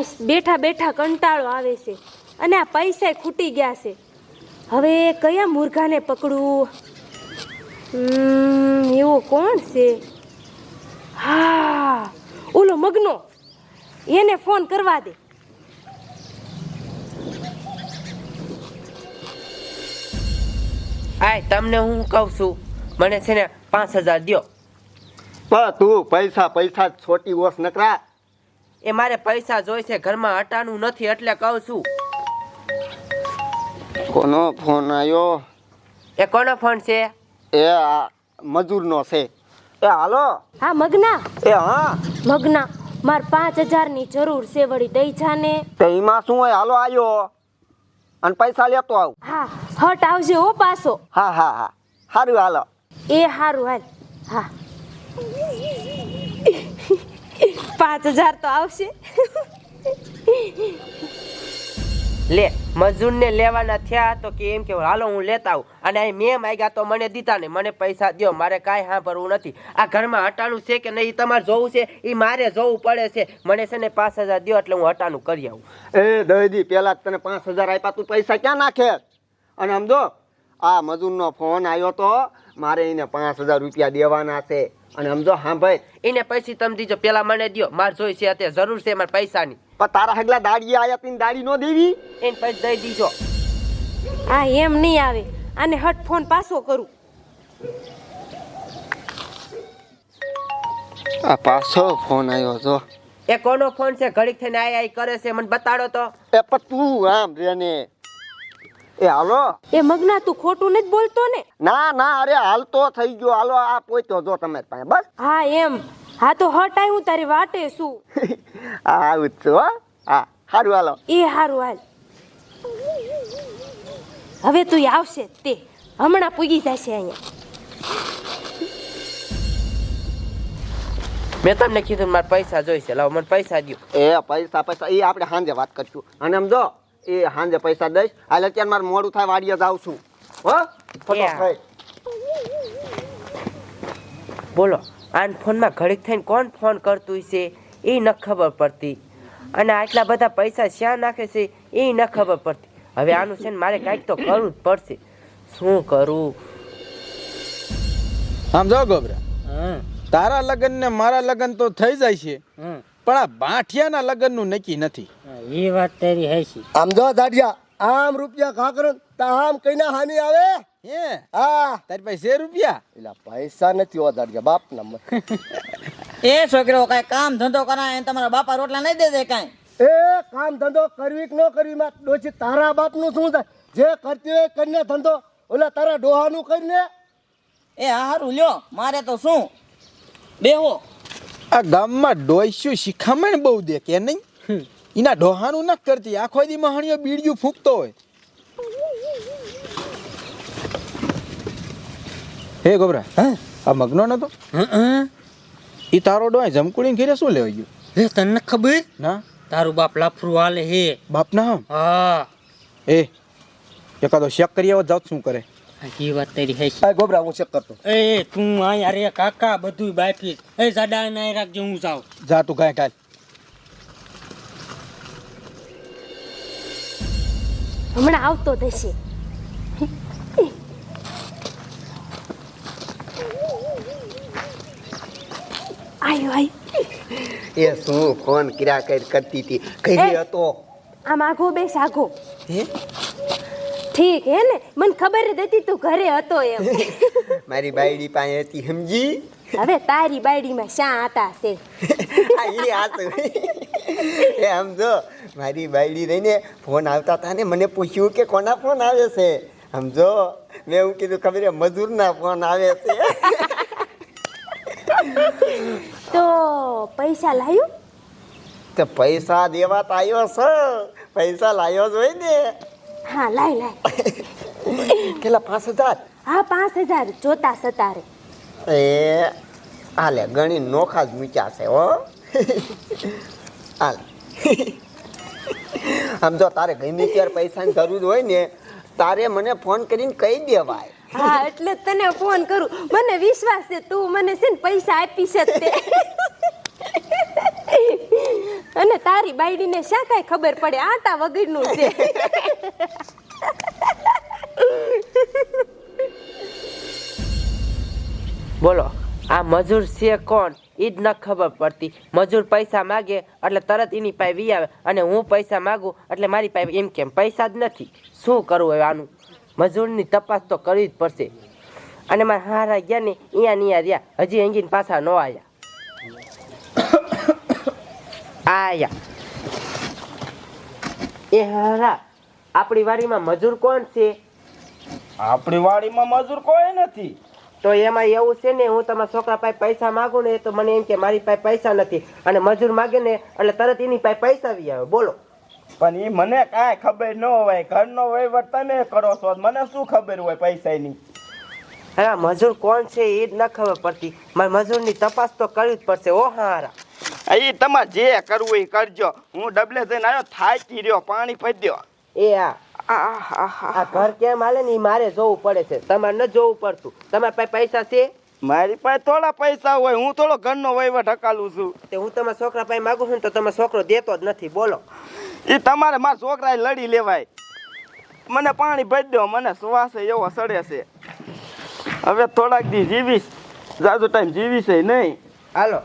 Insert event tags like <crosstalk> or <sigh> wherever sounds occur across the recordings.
હા બેઠા બેઠા કંટાળો આવે છે અને આ પૈસા ખૂટી ગયા છે. હવે કયા મુર્ઘાને પકડવું? હમ, એવો કોણ છે? હા ઓલો મગનો. એને ફોન કરવા દે. આય તમને હું કહું છું મને છે ને પાંચ હજાર દ્યો. પણ તું પૈસા પૈસા છોટી ઓસ નકરા. એ મારે પૈસા જોઈ છે ઘરમાં હટાનું નથી એટલે કહું છું. કોનો ફોન આવ્યો એ કોનો ફોન છે? એ આ મજૂરનો છે. એ હાલો. હા મગના? એ હા. મગના માર પાંચ હજારની જરૂર છે વળી દઈ જાને. તો એમાં શું હોય? હાલો આવ્યો અને પૈસા લેતો આવ. હા હટ આવજે હો પાછો. હા હા હા. સારું હાલો. એ સારું હાલ. હા. પાંચ હજાર તો આવશે. લે મજૂરને લેવાના થયા તો કે એમ કે હાલો હું લેતા આવું. અને અહીં મેં માગ્યા તો મને દીધા ને મને પૈસા દ્યો મારે કાંઈ સાંભળવું નથી. આ ઘરમાં હટાણું છે કે નહીં? તમારે જોવું છે? એ મારે જોવું પડે છે. મને છે ને પાંચ હજાર દ્યો એટલે હું હટાણું કરી આવું. એ દહીદી પહેલાં જ તને પાંચ હજાર આપ્યા તું પૈસા ક્યાં નાખે? અને સમજો આ મજૂરનો ફોન આવ્યો તો મારે એને પાંચ હજાર રૂપિયા દેવાના છે. અને સમજો હા ભાઈ એને પૈસી તમે દીજો પેલા મને દો મારે જોઈ છે અત્યારે જરૂર છે મારે પૈસાની. પણ તારા હગલા દાડી આયા તીન દાડી નો દેવી? એને પૈસા દઈ દીજો. આ એમ નહીં આવે. અને હટ ફોન પાછો કરું. આ પાછો ફોન આવ્યો જો. એ કોનો ફોન છે? ઘડીક થઈને આઈ આઈ કરે છે મને બતાડો તો. એ પણ તું આમ રે ને એ હાલો. એ મગના તું ખોટું નથી બોલતો ને? ના ના અરે હાલતો થઈ ગયો. હાલો આ પોઈતો જો તમે પાસે બસ. <laughs> હા એમ. હા તો હટાય હું તારી વાટે શું આ આવું છું હો. હા સારું હાલો. એ હારું હાલ. હવે તું આવશે તે. હમણાં પૂગી જશે અહીંયા. મેં તમને કીધું મારા પૈસા જોઈશે. લાવ મને પૈસા દ્યો. એ પૈસા પૈસા એ આપણે સાંજે વાત કરશું. અને આમ જો એ સાંજે પૈસા દઈશ. હાલ અત્યારે મારે મોડું થાય વાડીએ જાઉં છું. હો? ફટાફટ બોલો આન ફોનમાં ઘડીક થઈને કોણ ફોન કરતું છે એ ન ખબર પડતી. અને આટલા બધા પૈસા શ્યાં નાખે છે? એ ન ખબર પડતી. હવે આનું છે ને મારે કાંઈક તો કરવું જ પડશે. શું કરું? આમ જો ગોબરા. તારા લગ્ન ને મારા લગ્ન તો થઈ જાય છે. પણ આ બાંઠિયાના લગ્નનું નક્કી નથી. એ વાત તારી હાચી. આમ જો દાડિયા આમ રૂપિયા કાકરો તો આમ કઈના હાની આવે? હે? હા. તારી પાસે છે રૂપિયા? એલા પૈસા નથી હો દાડિયા બાપ ના એ છોકરો કઈ કામ ધંધો કરાય એ તમારા બાપા રોટલા નહીં દે દે કાઈ? એ કામ ધંધો કરવી કે ન કરવી માં ડોચી તારા બાપનું શું થાય? જે કરતી હોય કરીને ધંધો. ઓલા તારા ડોહાનું કરીને? એ હારું લ્યો મારે તો શું? બેહો. આ ગામમાં ડોઈસ્યું શિખામણ બહુ દે કે નહીં એના ડોહાનું ન કરતી આખો દી મહાણીઓ બીડિયું ફૂંકતો હોય. હે ગોબરા આ મગનો નતો? એ તારો ડોય જમકુડીને ઘેરે શું લેવા ગયો? હે તને ખબર? ના. તારું બાપ લાફરું હાલે હે. બાપ ના હા. એ એકાદો શેક કરી આવો જાત શું કરે? એ વાત તારી હે. આ ગોબરા હું ચેક કરતો. એ તું અહીંયા રે કાકા બધું બાફી એ સાડા ના રાખજે હું જાઉં. જા તું ગાય કાલ હમણાં આવતો થશે આયો આયો. એ શું ફોન કર્યા કર કરતી હતી? કઈ હતો. આમ આઘો બેસ આઘો હે? ઠીક હે ને? મને ખબર જ હતી તું ઘરે હતો એમ. <laughs> મારી બાયડી પાસે હતી સમજી હવે તારી બાયડીમાં શા હતા છે? <laughs> ઈ હાચું. એ આમ જો મારી બાયડી રહીને ફોન આવતા હતા ને મને પૂછ્યું કે કોના ફોન આવે છે? આમ જો મેં એવું કીધું ખબર મજૂરના ફોન આવે છે. <laughs> તો પૈસા લાયું? તો પૈસા દેવા તો આવ્યો છે. પૈસા લાવ્યો જ હોય ને. હા લાય લાય. <laughs> કેટલા પાંચ હજાર? હા પાંચ હજાર. જોતા સતારે. એ હાલે ગણી નોખા જ મૂક્યા છે હો. <laughs> હાલ. <laughs> આમ જો તારે ગમે ત્યારે પૈસાની જરૂર હોય ને તારે મને ફોન કરીને કહી દેવાય. હા એટલે તને ફોન કરું. મને વિશ્વાસ છે તું મને છે ને પૈસા આપી તે અને તારી બાયડીને શા કાંઈ ખબર પડે? આટા વગરનું છે. બોલો, આ મજૂર છે કોણ? એ જ ન ખબર પડતી. મજૂર પૈસા માગે, એટલે તરત એની પાસે વી આવે. અને હું પૈસા માગું, એટલે મારી પાસે એમ કેમ? પૈસા જ નથી. શું કરવું હવે આનું? મજૂરની તપાસ તો કરવી જ પડશે. અને મારા હારા ગયા ને અહીંયા નિયા રહ્યા. હજી એંગીને પાછા ન આવ્યા. આયા. એ હારા આપણી વાડીમાં મજૂર કોણ છે? આપણી વાડીમાં મજૂર કોઈ નથી. તો એમાં એવું છે ને હું તમારા છોકરા પાસે પૈસા માગું ને તો મને એમ કે મારી પાસે પૈસા નથી. અને મજૂર માગે ને એટલે તરત એની પાસે પૈસા આવી આવે. બોલો. પણ એ મને કાંઈ ખબર ન હોય. ઘરનો વહીવટ તમે કરો છો. મને શું ખબર હોય પૈસાની? હા મજૂર કોણ છે એ જ ન ખબર પડતી. મારે મજૂરની તપાસ તો કરવી જ પડશે. ઓ હારા. એ તમારે જે કરવું એ કરજો. હું ડબલે થઈને આવ્યો થાકી રહ્યો પાણી પદ્યો એ આ. આ ઘર કેમ હાલે ને મારે જોવું પડે છે. તમારે ન જોવું પડતું. તમારે પાસે પૈસા છે? મારી પાસે થોડા પૈસા હોય હું થોડો ઘરનો વહીવટ હકાલું છું. તે હું તમારા છોકરા પાસે માગું છું ને તો તમે છોકરો દેતો જ નથી. બોલો. એ તમારે મારા છોકરાએ લડી લેવાય. મને પાણી ભરી દો મને શ્વાસ એવો સડે છે. હવે થોડાક દી જીવીશ. જાજો ટાઈમ જીવીશ નહીં. હાલો.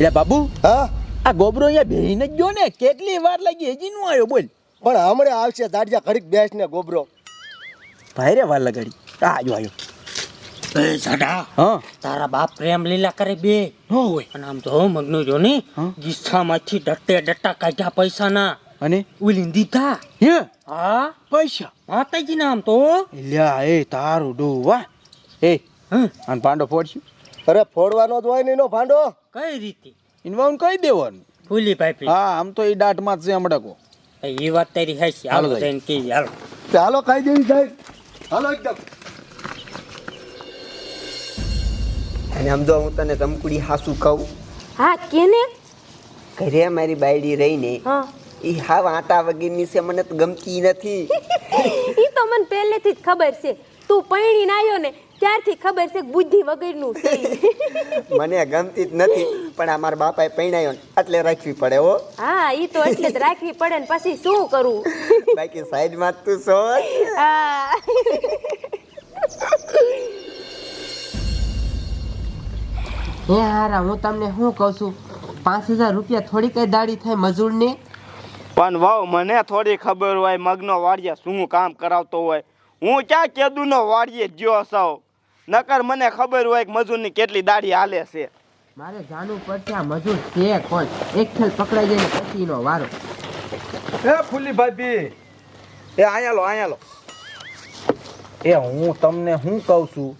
એટલે બાબુ હા? આ ગોબરો અહીંયા બેહીને જ ગયો ને કેટલી વાર લાગી હજી નું આવ્યો બોલ. પણ હમણાં આવશે દાડિયા ઘડીક બેસ ને ગોબરો. ભાઈ રે વાર લગાડી. આ આવ્યો આવ્યો એ સાડા હા. તારા બાપ પ્રેમ લીલા કરે બે. નો હોય. અને આમ તો મગનો જો ને? ગીસામાંથી ડટ્ટે ડટ્ટા કાઢ્યા પૈસાના. અને? ઉલીને દીધા. હે? હા. પૈસા? માતાજી નામ આમ તો લ્યા એ તારું ડો વાહ. એ હ? અને પાંડો ફોડશું. અરે ફોડવાનો જ હોય ને એનો ભાંડો? કઈ રીતે? ઇન્વાઉન કહી દેવાનું. ફૂલી પાઇપી હા આમ તો એ દાંતમાં જ છે હમણાં એ વાત તારી હાચી. હાલો. જઈને કે હાલો. ચાલો ખાઈ દેવી સાહેબ. હાલો એકદમ. અને આમ જો હું તને તમકુડી હાસું કહું. હા કેને? ઘરે મારી બાયડી રહીને હા. એ હાવ આટા વગેરેની છે મને તો ગમતી નથી. <laughs> ઈ તો મને પહેલેથી જ ખબર છે. તું પૈણીને આવ્યો ને ત્યારથી ખબર છે બુદ્ધિ વગરનું છે? <laughs> મને ગમતી જ નથી પણ આ મારા બાપાએ પૈણાયો ને એટલે રાખવી પડે હો. હા ઈ તો એટલે જ રાખવી પડે ને પછી શું કરવું <laughs> બાકી સાઈડમાં તું છો. હા. હે હારા હું તમને શું કહું છું? પાંચ હજાર રૂપિયા થોડી કઈ દાડી થાય મજૂરને? પણ વાવ મને થોડી ખબર હોય મગનો વાડિયા શું કામ કરાવતો હોય. હું ક્યાં કેદુનો વાડીએ જ્યો સૌ નકર મને ખબર હોય કે મજૂરની કેટલી દાઢી હાલે છે. મારે જાણવું પડશે આ મજૂર છે કોણ? એક ખેલ પકડાઈ જાય ને પછી નો વારો. એ ફૂલી ભાભી એ અહીંયા લો અહીંયા લો. એ હું તમને શું કહું છું?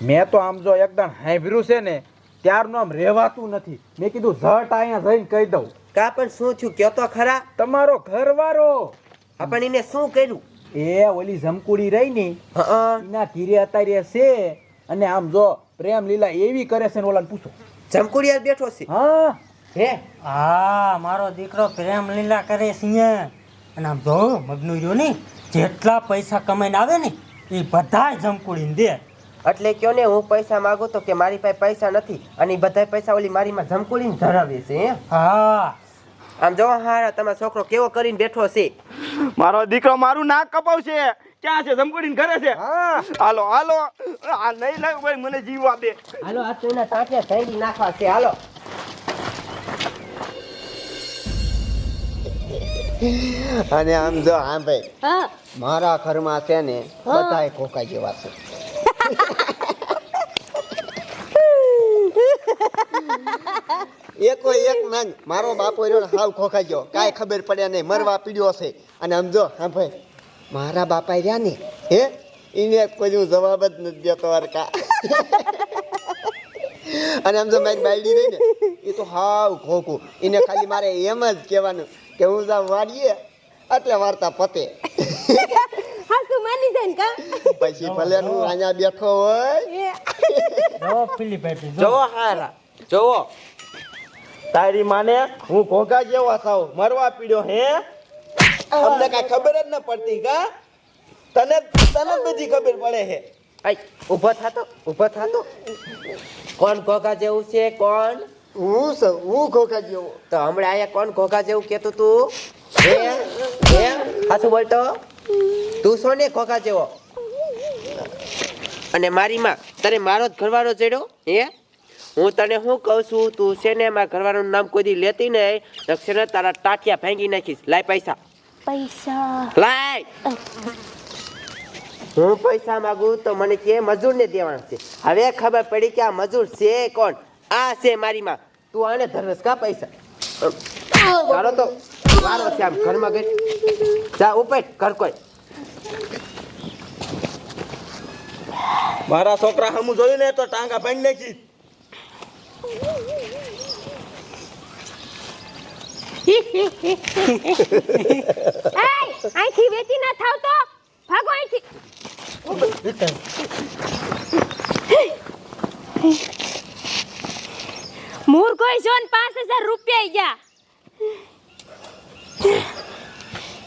મેં તો આમ જો એકદમ હાંભર્યું છે ને ત્યારનું આમ રહેવાતું નથી. મેં કીધું ઝટ અહીંયા જઈને કહી દઉં. કા પણ શું થયું? કયો તો ખરા? તમારો ઘરવાળો. આપણ એને શું કર્યું? એ ઓલી જમકુડી રહી ને ના એના ધીરે અત્યારે છે. અને આમ જો પ્રેમ લીલા એવી કરે છે ને ઓલાને પૂછો. જમકુડિયા બેઠો છે. હા. હે? હા મારો દીકરો પ્રેમ લીલા કરે છે અને આમ જો મગનું રહ્યો ને જેટલા પૈસા કમાઈને આવે ને એ બધા જમકુડીને દે. એટલે કયો ને હું પૈસા માંગુ તો કે મારી પાસે પૈસા નથી અને બધા બધાય પૈસા ઓલી મારી માં જમકુડીને ધરાવે છે હા. આમ જો હારા તમારો છોકરો કેવો કરીને બેઠો છે? મારો દીકરો મારું નાક કપાવશે. ક્યાં છે? જમકડીને ઘરે છે? હાલો હાલો. આ નહીં લાગ ભાઈ મને જીવવા દે હાલો આ તો એના સાઈડી નાખવા છે હાલો. અને આમ જો આમ ભાઈ. મારા ઘરમાં છે ને બધાય કોકા જેવા છે. એકો એક માંગ. મારો બાપો રહ્યો ને હાવ ખોખાઈ ગયો. કાંઈ ખબર પડે નહીં. મરવા પીડ્યો છે અને આમ જો હા ભાઈ. મારા બાપા રહ્યા ને હે? એને કોઈ હું જવાબ જ નથી દેતો અરકા અને આમ તો મારી બાયડી રહી ને એ તો હાવ ખોખું એને ખાલી મારે એમ જ કહેવાનું કે હું જાઉં વાડીએ એટલે વાર્તા પતે. પછી ભલે હું અહીંયા બેઠો હોય. જોવો હારા જોવો. તારી માને હું ઘોઘા જેવો થાવ મરવા પીડ્યો હે? અમને કાંઈ ખબર જ ન પડતી કા? તને તને બધી ખબર પડે હે આઈ ઊભો થાતો ઊભો થાતો કોણ ઘોઘા જેવું છે? કોણ? હું સૌ હું ઘોઘા જેવો. તો હમણાં અહીંયા કોણ ઘોઘા જેવું કહેતું તું? હે? હે? હાથું બોલતો. તું છો ને ઘોઘા જેવો? અને મારી માં તને મારો જ ઘરવાળો ચડ્યો? હે? હું તને શું કહું છું? તું છે ને મારા ઘરવાળાનું નામ કોઈ દી લેતી નહીં. તો તારા ટાટિયા ભાંગી નાખીશ. લાય પૈસા. પૈસા. લાય. હું પૈસા માંગુ તો મને કે મજૂરને દેવાના છે. હવે ખબર પડી કે આ મજૂર છે કોણ? આ છે મારી માં. તું આને ધરસ કા પૈસા? ચાલો તો મારો છે આમ ઘરમાં ગઈ જા ઉપર ઘર કોઈ. મારા છોકરા હમું જોયું ને તો ટાંગા ભાંગી નાખી. અહીંથી વેચી ના થાવ તો. ભાગો અહીંથી. મૂર્ખો જોન પાંચ હજાર રૂપિયા ગયા.